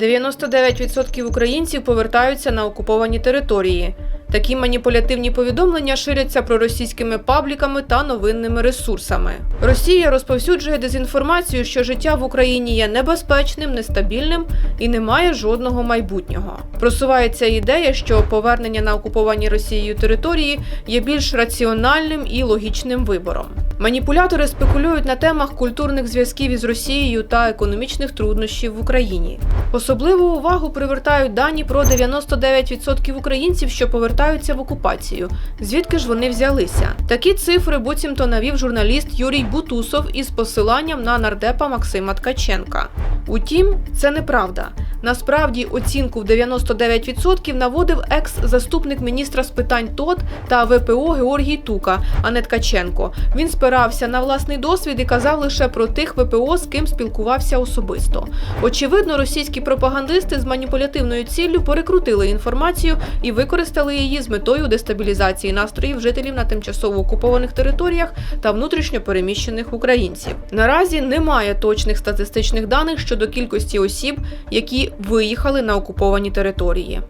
99% українців повертаються на окуповані території. Такі маніпулятивні повідомлення ширяться проросійськими пабліками та новинними ресурсами. Росія розповсюджує дезінформацію, що життя в Україні є небезпечним, нестабільним і не має жодного майбутнього. Просувається ідея, що повернення на окуповані Росією території є більш раціональним і логічним вибором. Маніпулятори спекулюють на темах культурних зв'язків із Росією та економічних труднощів в Україні. Особливу увагу привертають дані про 99% українців, що повертаються в окупацію. Звідки ж вони взялися? Такі цифри буцімто навів журналіст Юрій Бутусов із посиланням на нардепа Максима Ткаченка. Утім, це неправда. Насправді оцінку в 99% наводив екс-заступник міністра з питань ТОТ та ВПО Георгій Тука, а не Ткаченко. Він спирався на власний досвід і казав лише про тих ВПО, з ким спілкувався особисто. Очевидно, російські пропагандисти з маніпулятивною ціллю перекрутили інформацію і використали її з метою дестабілізації настроїв жителів на тимчасово окупованих територіях та внутрішньо переміщених українців. Наразі немає точних статистичних даних щодо кількості осіб, які виїхали на окуповані території.